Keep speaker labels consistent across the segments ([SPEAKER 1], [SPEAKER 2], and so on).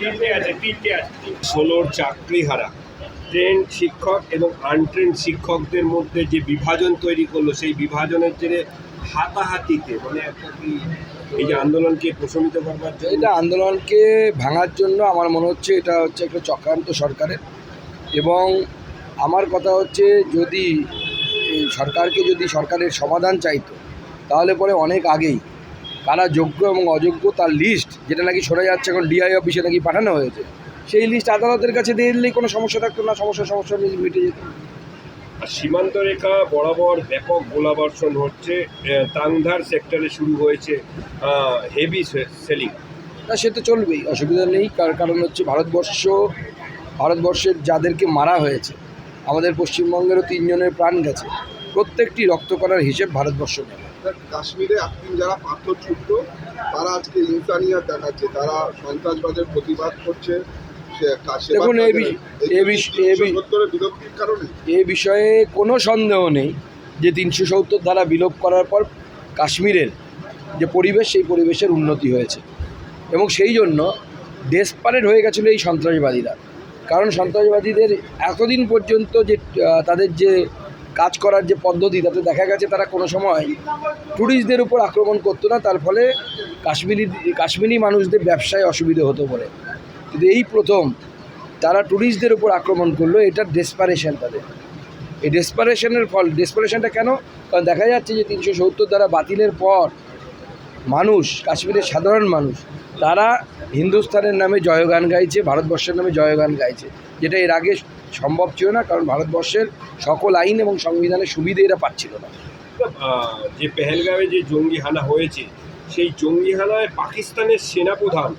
[SPEAKER 1] তিনটে আছে তিনটে আছে। ষোলোর চাকরি হারা ট্রেন শিক্ষক এবং আনট্রেন শিক্ষকদের মধ্যে যে বিভাজন তৈরি করল সেই বিভাজনের জেরে হাতাহাতিতে মানে একটা কি এই যে আন্দোলনকে প্রশমিত করবার জন্য?
[SPEAKER 2] এটা আন্দোলনকে ভাঙার জন্য আমার মনে হচ্ছে এটা হচ্ছে একটা চক্রান্ত সরকারের। এবং আমার কথা হচ্ছে যদি এই সরকারকে যদি সরকারের সমাধান চাইতো তাহলে পরে অনেক আগেই কারা যোগ্য এবং অযোগ্য তার লিস্ট যেটা নাকি শোনা যাচ্ছে এখন ডিআই অফিসে নাকি পাঠানো হয়েছে সেই লিস্ট আদালতের কাছে দিয়ে দিলেই কোনো সমস্যা থাকতো না সমস্যা সমস্যা মিটে যেত।
[SPEAKER 1] আর সীমান্ত রেখা বরাবর ব্যাপক গোলাবর্ষণ হচ্ছে তাংধার সেক্টরে শুরু হয়েছে হেভি সেলিং
[SPEAKER 2] তা সে তো চলবেই অসুবিধা নেই কার কারণ হচ্ছে ভারতবর্ষ ভারতবর্ষের যাদেরকে মারা হয়েছে আমাদের পশ্চিমবঙ্গেরও তিনজনের প্রাণ গেছে প্রত্যেকটি রক্ত করার হিসেব ভারতবর্ষ নেবে
[SPEAKER 3] কাশ্মীরে এখন যারা পাথর ছুটতো তারা আজকে ইনসানিয়াত দেখাচ্ছে তারা সন্ত্রাসবাদের প্রতিবাদ করছে
[SPEAKER 2] দেখুন, এ বিষয়ে কোনো সন্দেহ নেই যে তিনশো সত্তর ধারা বিলোপ করার পর কাশ্মীরের যে পরিবেশ সেই পরিবেশের উন্নতি হয়েছে। এবং সেই জন্য ডেসপারেট হয়ে গেছিল এই সন্ত্রাসবাদীরা। কারণ সন্ত্রাসবাদীদের এতদিন পর্যন্ত যে তাদের যে কাজ করার যে পদ্ধতি, তাতে দেখা গেছে তারা কোনো সময় ট্যুরিস্টদের উপর আক্রমণ করতো না, তার ফলে কাশ্মীরি কাশ্মীরি মানুষদের ব্যবসায় অসুবিধে হতো বলে। কিন্তু এই প্রথম তারা ট্যুরিস্টদের উপর আক্রমণ করল, এটা ডেসপারেশন তাদের। এই ডেসপারেশনের ফল ডেসপারেশনটা কেন? কারণ দেখা যাচ্ছে যে তিনশো সত্তর দ্বারা বাতিলের পর মানুষ, কাশ্মীরের সাধারণ মানুষ, তারা হিন্দুস্তানের নামে জয়গান গাইছে, ভারতবর্ষের নামে জয়গান গাইছে। যেটা এর আগে সম্ভব ছিল না কারণ ভারতবর্ষের সকল আইন এবং সংবিধানের সুবিধে এরা পাচ্ছিল না।
[SPEAKER 1] যে পেহেলগাঁওয়ে যে জঙ্গি হানা হয়েছে সেই জঙ্গি হানায় পাকিস্তানের সেনাপ্রধান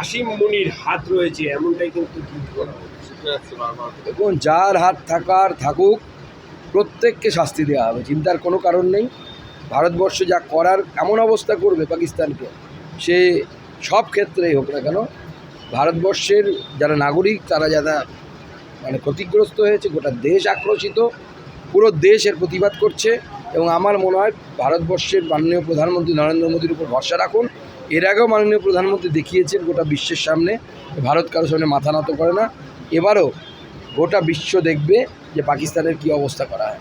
[SPEAKER 1] আসিম মুনির হাত রয়েছে এমনটাই কিন্তু
[SPEAKER 2] এবং যার হাত থাকার থাকুক প্রত্যেককে শাস্তি দেওয়া হবে চিন্তার কোনো কারণ নেই। ভারতবর্ষ যা করার এমন অবস্থা করবে পাকিস্তানকে সে সব ক্ষেত্রেই হোক না কেন ভারতবর্ষের যারা নাগরিক তারা যারা মানে ক্ষতিগ্রস্ত হয়েছে গোটা দেশ আক্রোশিত পুরো দেশ এর প্রতিবাদ করছে এবং আমার মনে হয় ভারতবর্ষের মাননীয় প্রধানমন্ত্রী নরেন্দ্র মোদীর উপর ভরসা রাখুন। এর আগেও মাননীয় প্রধানমন্ত্রী দেখিয়েছেন গোটা বিশ্বের সামনে ভারত কারোর সামনে মাথা নত করে না। এবারও গোটা বিশ্ব দেখবে যে পাকিস্তানের কি অবস্থা করা হয়।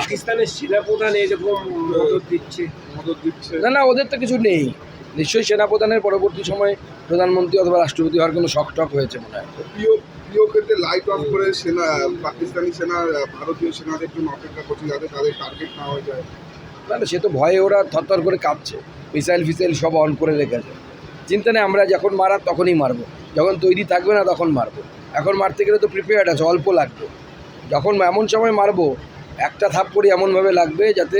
[SPEAKER 1] পাকিস্তানের সেনাপ্রধান এরকম মদত দিচ্ছে
[SPEAKER 3] মদত দিচ্ছে।
[SPEAKER 2] না না ওদের তো কিছু নেই। নিশ্চয়ই সেনাপ্রধানের পরবর্তী সময়ে প্রধানমন্ত্রী অথবা রাষ্ট্রপতি হওয়ার কোনো শখ টক হয়েছে মনে হয়?
[SPEAKER 3] প্রিয় প্রিয় ক্ষেত্রে লাইট অফ করে সেনা পাকিস্তানি সেনা ভারতীয় সেনাদের জন্য অপেক্ষা করছে যাতে তাদের টার্গেট না হয়ে যায়।
[SPEAKER 2] না না সে তো ভয়ে ওরা থরথর করে কাঁপছে। মিসাইল ফিসাইল সব অন করে রেখেছে। চিন্তা নেই আমরা যখন মারার তখনই মারবো। যখন তৈরি থাকবে না তখন মারবো। এখন মারতে গেলে তো প্রিপেয়ার্ড আছে অল্প লাগবে। যখন এমন সময় মারবো একটা থাপ করে এমনভাবে লাগবে যাতে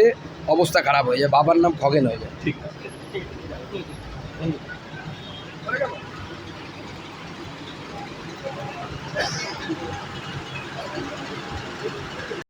[SPEAKER 2] অবস্থা খারাপ হয়ে যায় বাবার নাম খগেন হয়ে যায়।
[SPEAKER 1] ঠিক আছে। バイバイ。